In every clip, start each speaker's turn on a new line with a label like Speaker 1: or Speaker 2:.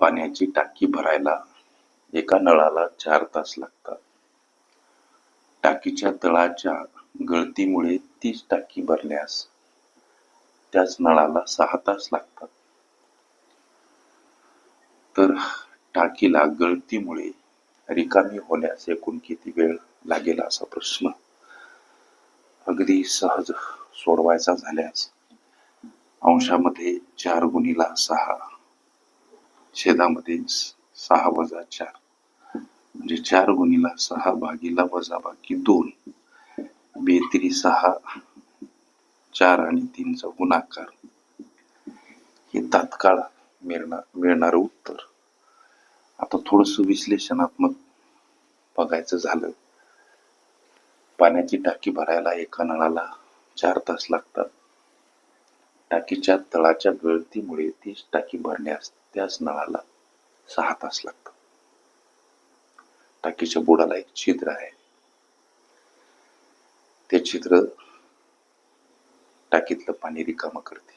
Speaker 1: पाण्याची टाकी भरायला एका नळाला चार तास लागतात. टाकीच्या तळाच्या गळतीमुळे तीच टाकी भरल्यास त्याच नळाला सहा तास लागतात. तर टाकीला गळतीमुळे रिकामी होण्यास एकूण किती वेळ लागेल असा प्रश्न अगदी सहज सोडवायचा झाल्यास अंशामध्ये चार गुणीला सहा छेदामध्ये सहा वजा चार. म्हणजे चार गुणीला सहा भागीला वजा बाकी दोन. बेत्री सहा चार आणि तीनचा गुणाकार. हे तात्काळ मिळणार मिळणारं उत्तर. आता थोडस विश्लेषणात्मक बघायचं झालं. पाण्याची टाकी भरायला एका नळाला चार तास लागतात. टाकीच्या तळाच्या गळतीमुळे ती टाकी भरण्यास त्याच नळाला सहा तास लागतात. टाकीच्या बुडाला एक छिद्र आहे. ते छिद्र टाकीतलं पाणी रिकामा करते.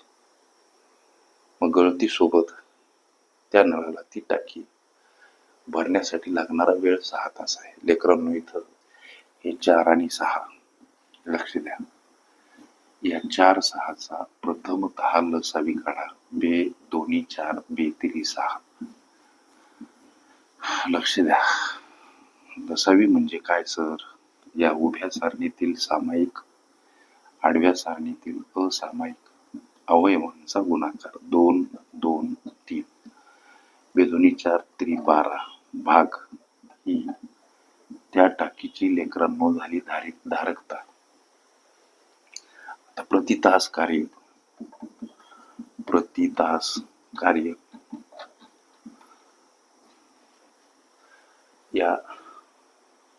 Speaker 1: मग गळती सोबत त्या नळाला ती टाकी भरण्यासाठी लागणारा वेळ सहा तास आहे. लेकरांनो इथं हे चार आणि सहा लक्ष द्या. या चार सहाचा प्रथम दहा लसावी काढा. बे दोन्ही चार बे तिरी सहा. लक्ष द्या. लसावी म्हणजे काय सर? या उभ्या सारणीतील सामायिक आडव्या सारणीतील असामायिक अवयवांचा गुणाकार. दोन दोन तीन. बेदोनी चार त्री बारा. भाग ही त्या टाकीची लेकरांनो झाली धारित धारकता. आता प्रति तास कार्य प्रति तास कार्य या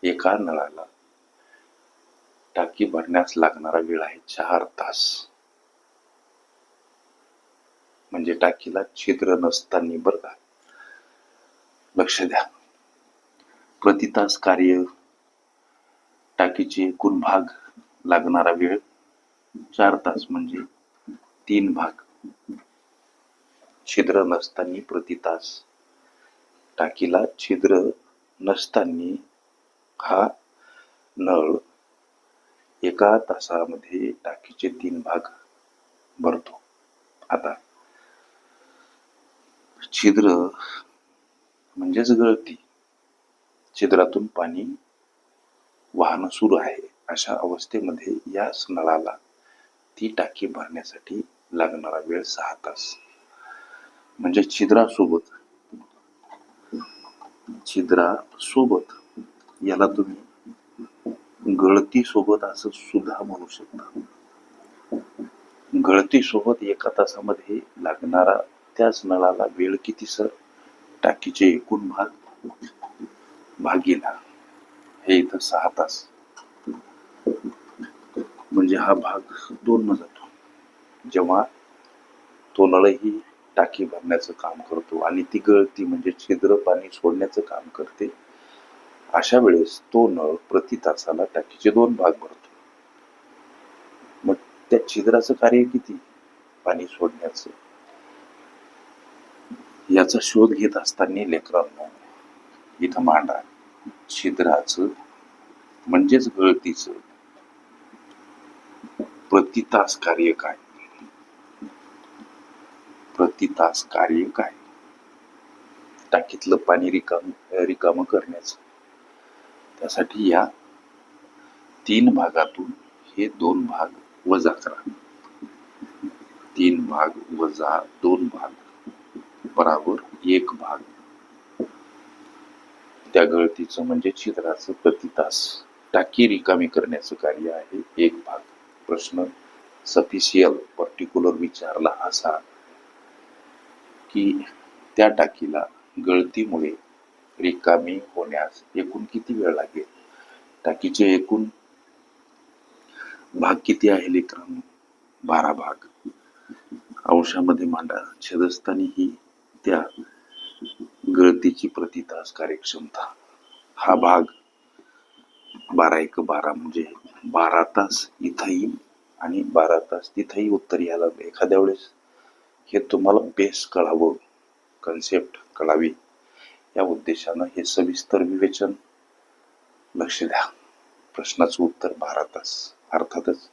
Speaker 1: एका नळाला टाकी भरण्यास लागणारा वेळ आहे चार तास. म्हणजे टाकीला छिद्र नसताना बरं का? लक्ष द्या. प्रति तास कार्य टाकीचे एकूण भाग लागणारा वेळ चार तास म्हणजे तीन भाग. छिद्र नसताना प्रति तास. टाकीला छिद्र नसताना हा नळ एका तासामध्ये टाकीचे तीन भाग भरतो. आता छिद्र म्हणजेच गळती. छिद्रातून पाणी वाहन सुरू आहे. अशा अवस्थेमध्ये या नळाला ती टाकी भरण्यासाठी लागणारा वेळ सहा तास. म्हणजे छिद्रासोबत छिद्रासोबत याला तुम्ही गळती सोबत असं सुद्धा म्हणू शकता. गळती सोबत एका तासामध्ये लागणारा त्याच नळाला वेळ किती सर? टाकीचे एकूण भाग? भागीला. हे इथं सहा तास. म्हणजे हा भाग दोन न जातो. जेव्हा तो नळही टाकी भरण्याचं काम करतो आणि ती गळती म्हणजे छिद्र पाणी सोडण्याचं काम करते अशा वेळेस तो नळ प्रति तासाला टाकीचे दोन भाग भरतो. मग त्या छिद्राचं कार्य किती? पाणी सोडण्याचं. याचा शोध घेत असताना लेकरांना इथं मांडा छिद्राचं म्हणजेच गळतीचं प्रति तास कार्य काय? प्रति तास कार्य काय? टाकीतलं पाणी रिकाम रिकाम करण्याचं. त्यासाठी या तीन भागातून हे दोन भाग वजा करा. तीन भाग वजा दोन भाग. बराबर एक भाग. त्या गळतीचं म्हणजे छिद्राचं प्रति तास टाकी रिकामी करण्याचं कार्य आहे एक भाग. प्रश्न सफिशियल पर्टिक्युलर विचारला असा. की त्या टाकीला गळतीमुळे रिकामी होण्यास एकूण किती वेळ लागेल? टाकीचे एकूण भाग किती आहे लेकरांनो बारा भाग. अंशामध्ये मांडा. छेदस्थानी ही त्या गळतीची प्रति तास कार्यक्षमता. हा भाग बारा एक बारा म्हणजे बारा तास इथंही आणि बारा तास तिथंही उत्तर यायला एखाद्या वेळेस हे तुम्हाला बेस कळावं कन्सेप्ट कळावी. या उद्देशानं हे सविस्तर विवेचन लक्ष द्या. प्रश्नाचं उत्तर बारा तास अर्थातच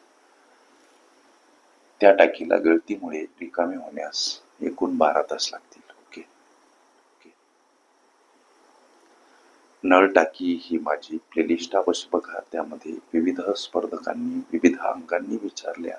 Speaker 1: त्या टाकीला गळतीमुळे रिकामे होण्यास एकूण बारा तास लागतील. ओके ओके नळ टाकी ही माझी प्लेलिस्ट अवश्य बघा. त्यामध्ये विविध स्पर्धकांनी विविध अंगांनी विचारल्या.